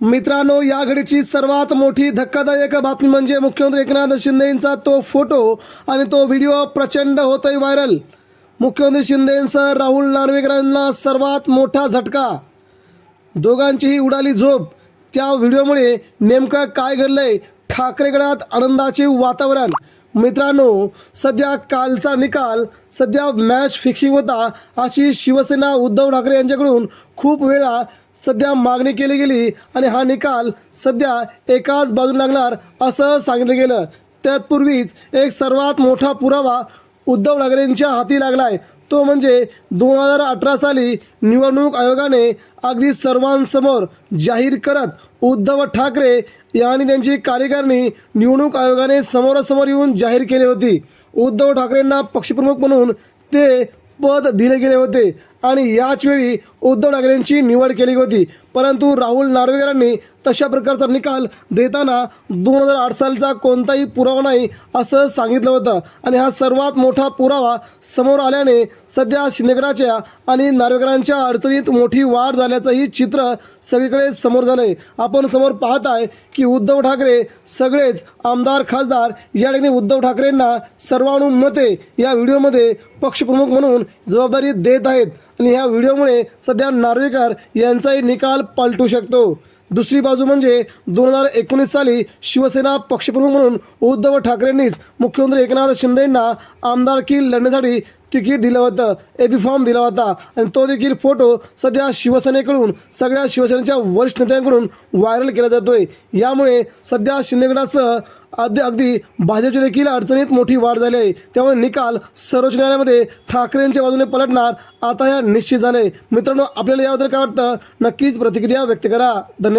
मित्रांनो या घडीची सर्वात मोठी धक्कादायक बातमी म्हणजे मुख्यमंत्री एकनाथ शिंदेंचा तो फोटो आणि तो व्हिडिओ प्रचंड होतोय व्हायरल. मुख्यमंत्री शिंदेंचा राहुल नार्वेकरांना सर्वात मोठा झटका. दोघांचीही उडाली झोप. त्या व्हिडिओमुळे नेमकं काय घडलंय? ठाकरेगडात आनंदाचे वातावरण. मित्रांनो सध्या कालचा निकाल सध्या मॅच फिक्सिंग होता अशी शिवसेना उद्धव ठाकरे यांच्याकडून खूप वेळा सध्या मागणी केली गेली आणि हा निकाल सध्या एकाच बाजूला लागणार असं सांगितलं गेलं. तत्पूर्वीच एक सर्वात मोठा पुरावा उद्धव ठाकरेंच्या हाती लागलाय. तो म्हणजे दोन हजार अठरा साली निवडणूक आयोगाने अगदी सर्वांसमोर जाहीर करत उद्धव ठाकरे यांनी त्यांची कार्यकारिणी निवडणूक आयोगाने समोरासमोर येऊन जाहीर केली होती. उद्धव ठाकरेंना पक्षप्रमुख म्हणून ते पद दिले गेले होते. आणि याच वेळी उद्धव ठाकरेंची निवड केली होती. परंतु राहुल नार्वेकरांनी तशा प्रकारचा निकाल देताना दोन हजार आठ सालचा कोणताही पुरावा नाही असं सांगितलं होतं. आणि हा सर्वात मोठा पुरावा समोर आल्याने सध्या शिंदेगडाच्या आणि नार्वेकरांच्या अडचणीत मोठी वाढ झाल्याचंही चित्र सगळीकडे समोर झालं आहे आपण समोर पाहत आहे की उद्धव ठाकरे सगळेच आमदार खासदार या ठिकाणी उद्धव ठाकरेंना सर्वानुमते या व्हिडिओमध्ये पक्षप्रमुख म्हणून जबाबदारी देत आहेत. आणि ह्या व्हिडिओमुळे सध्या नार्वेकर यांचाही निकाल पलटू शकतो. दुसरी बाजू म्हणजे दोन हजार एकोणीस साली शिवसेना पक्षप्रमुख म्हणून उद्धव ठाकरेंनीच मुख्यमंत्री एकनाथ शिंदेंना आमदारकी लढण्यासाठी तिकीट दिलं होतं. एबी फॉर्म दिला होता. आणि तो देखील फोटो सध्या शिवसेनेकडून सगळ्या शिवसेनेच्या वरिष्ठ नेत्यांकडून व्हायरल केला जातोय. यामुळे सध्या शिंदेगडासह अगदी अगदी भाजपची देखील अडचणीत मोठी वाढ झाली आहे. त्यामुळे निकाल सर्वोच्च न्यायालयामध्ये ठाकरेंच्या बाजूने पलटणार आता या निश्चित झाले मित्रांनो आपल्याला याबद्दल काय वाटतं? नक्कीच प्रतिक्रिया व्यक्त करा. धन्यवाद.